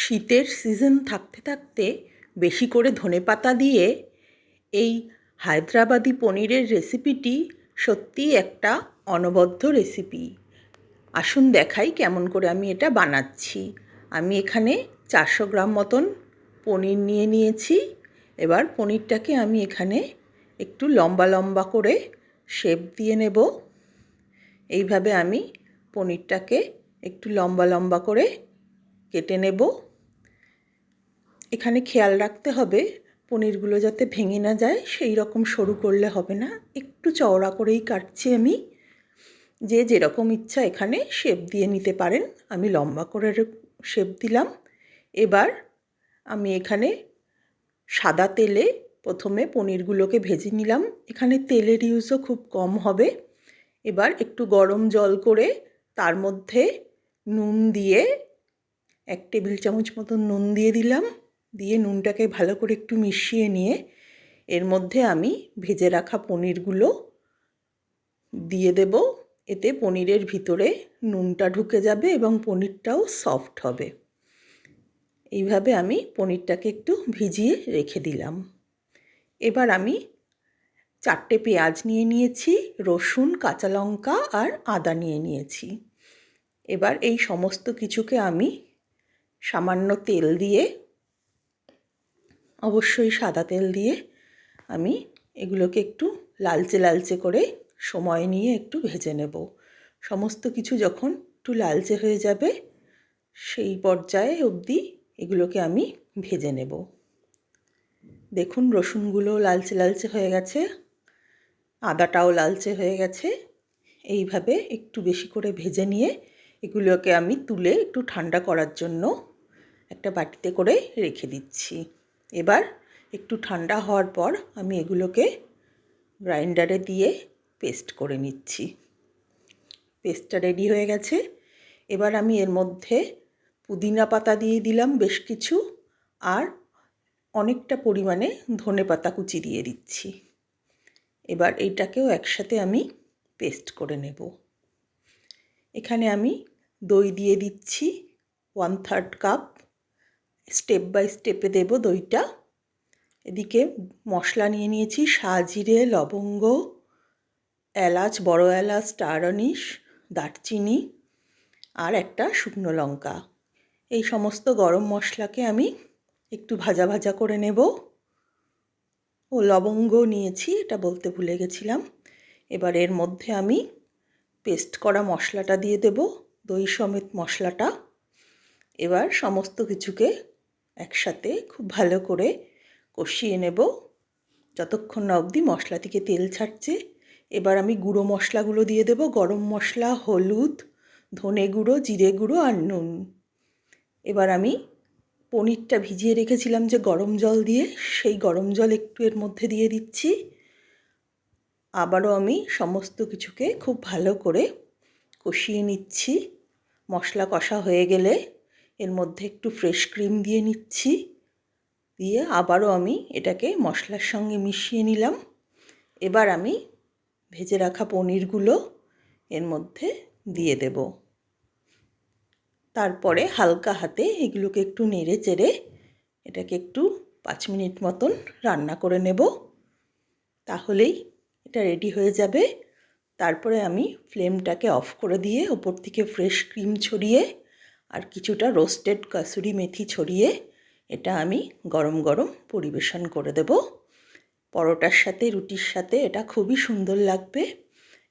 শীতের সিজন থাকতে থাকতে বেশি করে ধনেপাতা দিয়ে এই হায়দ্রাবাদি পনিরের রেসিপিটি সত্যিই একটা অনবদ্য রেসিপি আসুন দেখাই কেমন করে আমি এটা বানাচ্ছি। আমি এখানে চারশো গ্রাম মতন পনির নিয়ে নিয়েছি। এবার পনিরটাকে আমি এখানে একটু লম্বা লম্বা করে শেপ দিয়ে নেব। এইভাবে আমি পনিরটাকে একটু লম্বা লম্বা করে কেটে নেব। এখানে খেয়াল রাখতে হবে, পনিরগুলো যাতে ভেঙে না যায়, সেই রকম সরু করলে হবে না। একটু চওড়া করেই কাটছি আমি। যে যেরকম ইচ্ছা এখানে শেপ দিয়ে নিতে পারেন। আমি লম্বা করে শেপ দিলাম। এবার আমি এখানে সাদা তেলে প্রথমে পনিরগুলোকে ভেজে নিলাম। এখানে তেলের ইউজও খুব কম হবে। এবার একটু গরম জল করে তার মধ্যে নুন দিয়ে, এক টেবিল চামচ মতো নুন দিয়ে দিলাম। দিয়ে নুনটাকে ভালো করে একটু মিশিয়ে নিয়ে এর মধ্যে আমি ভেজে রাখা পনিরগুলো দিয়ে দেব। এতে পনিরের ভিতরে নুনটা ঢুকে যাবে এবং পনিরটাও সফট হবে। এইভাবে আমি পনিরটাকে একটু ভিজিয়ে রেখে দিলাম। এবার আমি চারটে পেঁয়াজ নিয়ে নিয়েছি, রসুন, কাঁচা লঙ্কা আর আদা নিয়ে নিয়েছি। এবার এই সমস্ত কিছুকে আমি সামান্য তেল দিয়ে অবশ্যই সাদা তেল দিয়ে আমি এগুলোকে একটু লালচে লালচে করে সময় নিয়ে একটু ভেজে নেব। সমস্ত কিছু যখন একটু লালচে হয়ে যাবে, সেই পর্যায়ে অবধি এগুলোকে আমি ভেজে নেব। দেখুন রসুনগুলো লালচে লালচে হয়ে গেছে, আদাটাও লালচে হয়ে গেছে। এইভাবে একটু বেশি করে ভেজে নিয়ে এগুলোকে আমি তুলে একটু ঠান্ডা করার জন্য একটা বাটিতে করে রেখে দিচ্ছি। এবার একটু ঠান্ডা হওয়ার পর আমি এগুলোকে গ্রাইন্ডারে দিয়ে পেস্ট করে নিচ্ছি। পেস্টটা রেডি হয়ে গেছে। এবার আমি এর মধ্যে পুদিনা পাতা দিয়ে দিলাম বেশ কিছু আর অনেকটা পরিমাণে ধনে পাতা কুচি দিয়ে দিচ্ছি। এবার এইটাকেও একসাথে আমি পেস্ট করে নেব। এখানে আমি দই দিয়ে দিচ্ছি one third cup step by স্টেপে দেব দইটা। এদিকে মশলা নিয়ে নিয়েছি সাজিরে, লবঙ্গ, এলাচ, বড় এলাচ স্টার অনিশ দারচিনি আর একটা শুকনো লঙ্কা। এই সমস্ত গরম মশলাকে আমি একটু ভাজা ভাজা করে নেব। ও লবঙ্গ নিয়েছি, এটা বলতে ভুলে গেছিলাম। এবার এর মধ্যে আমি পেস্ট করা মশলাটা দিয়ে দেব, দই সমেত মশলাটা। এবার সমস্ত কিছুকে একসাথে খুব ভালো করে কষিয়ে নেব। যতক্ষণ না অবধি মশলা থেকে তেল ছাড়ছে। এবার আমি গুঁড়ো মশলাগুলো দিয়ে দেব। গরম মশলা, হলুদ, ধনে গুঁড়ো, জিরে গুঁড়ো আর নুন। এবার আমি পনিরটা ভিজিয়ে রেখেছিলাম যে গরম জল দিয়ে, সেই গরম জল একটু এর মধ্যে দিয়ে দিচ্ছি। আবারও আমি সমস্ত কিছুকে খুব ভালো করে কষিয়ে নিচ্ছি। মশলা কষা হয়ে গেলে এর মধ্যে একটু ফ্রেশ ক্রিম দিয়ে নিচ্ছি। দিয়ে আবারও আমি এটাকে মশলার সঙ্গে মিশিয়ে নিলাম। এবার আমি ভেজে রাখা পনিরগুলো এর মধ্যে দিয়ে দেব। তারপরে হালকা হাতে এগুলোকে একটু নেড়ে চেড়ে এটাকে একটু পাঁচ মিনিট মতন রান্না করে নেব। তাহলেই এটা রেডি হয়ে যাবে। তারপরে আমি ফ্লেমটাকে অফ করে দিয়ে ওপর থেকে ফ্রেশ ক্রিম ছড়িয়ে আর কিছুটা রোস্টেড কাসুরি মেথি ছড়িয়ে এটা আমি গরম গরম পরিবেশন করে দেব। পরোটার সাথে, রুটির সাথে এটা খুবই সুন্দর লাগবে।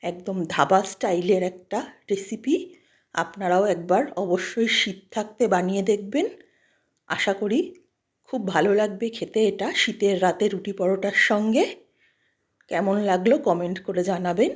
একদম ধাবা স্টাইলের একটা রেসিপি আপনারাও একবার অবশ্যই শীত থাকতে বানিয়ে দেখবেন। আশা করি খুব ভালো লাগবে খেতে এটা শীতের রাতে রুটি পরোটার সঙ্গে। কেমন লাগল কমেন্ট করে জানাবেন।